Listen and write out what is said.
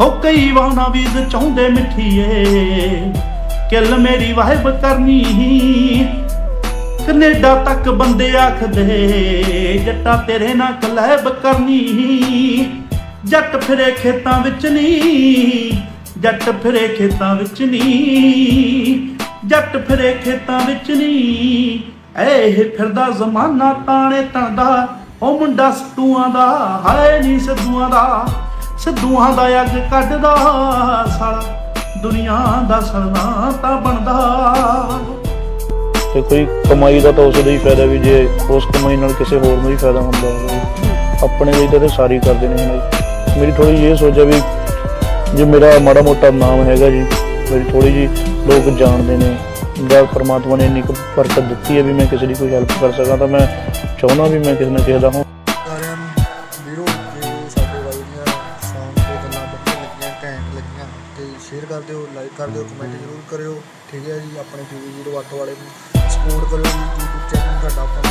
ਹੋ ਕਈ ਵਾਹਨਾ ਵੀਜ਼ ਚਾਹੁੰਦੇ ਮਿੱਠੀਏ। ਕਿਲ ਮੇਰੀ ਵਾਹਿਬ ਕਰਨੀ। ਕੈਨੇਡਾ ਤੱਕ ਬੰਦੇ ਆਖਦੇ, ਜੱਟਾ ਤੇਰੇ ਨਾਲ ਕਲੈਬ ਕਰਨੀ। ਜੱਟ ਫਿਰੇ ਖੇਤਾਂ ਵਿੱਚ ਨਹੀਂ ਜੱਟ ਫਿਰੇ ਖੇਤਾਂ ਵਿੱਚ ਨਹੀਂ ਜੱਟ ਫਿਰੇ ਖੇਤਾਂ ਵਿੱਚ ਨਹੀਂ ਇਹ ਫਿਰਦਾ ਜ਼ਮਾਨਾ ਤਾਣੇ ਤਣਦਾ ਉਹ ਮੁੰਡਾ ਸਤੂਆਂ ਦਾ, ਹਾਏ ਨਹੀਂ ਸਦੂਆਂ ਦਾ। ਸਦੂਆਂ ਦਾ ਅੱਗ ਕੱਢਦਾ ਸਾਲਾ। ਦੁਨੀਆ ਦਾ ਸਲਵਾ ਤਾਂ ਬਣਦਾ। ਤੇ ਕੋਈ ਕਮਾਈ ਦਾ ਤਾਂ ਉਸ ਦਾ ਹੀ ਫਾਇਦਾ ਵੀ ਜੇ ਉਸ ਕਮਾਈ ਨਾਲ ਕਿਸੇ ਹੋਰ ਨੂੰ ਵੀ ਫਾਇਦਾ ਹੁੰਦਾ ਹੋਵੇ। ਆਪਣੇ ਲਈ ਤਾਂ ਸਾਰੀ ਕਰਦੇ ਨੇ ਹੁਣ ਮੇਰੀ ਥੋੜੀ ਜਿਹੀ ਇਹ ਸੋਚ ਆ ਵੀ ਜੇ ਮੇਰਾ ਮਾੜਾ ਮੋਟਾ ਨਾਮ ਹੈਗਾ ਜੀ ਮੇਰੀ ਥੋੜੀ ਜੀ ਲੋਕ ਜਾਣਦੇ ਨੇ ਦਾ ਪਰਮਾਤਮਾ ਨੇ ਇੰਨੀ ਕੁ ਬਰਕਤ ਦਿੱਤੀ ਹੈ ਵੀ ਮੈਂ ਕਿਸੇ ਦੀ ਕੋਈ ਹੈਲਪ ਕਰ ਸਕਾਂ ਤਾਂ ਮੈਂ ਚਾਹੁੰਦਾ ਵੀ ਮੈਂ ਕਿਸੇ ਨਾ ਕਿਸੇ ਦਾ ਹਾਂ। ਸਾਰਿਆਂ ਨੂੰ ਵੀਰੋ ਤੇ ਸ਼ੇਅਰ ਕਰ ਦਿਓ ਲਾਈਕ ਕਰ ਦਿਓ ਕਮੈਂਟ ਜ਼ਰੂਰ ਕਰਿਓ। ਠੀਕ ਹੈ ਜੀ, ਆਪਣੇ ਪੀਵੀ ਵੀਰੋ ਅੱਟ ਵਾਲੇ ਨੂੰ ਸਪੋਰਟ ਕਰੋ ਜੀ YouTube ਚੈਨਲ ਸਾਡਾ ਆਪਣਾ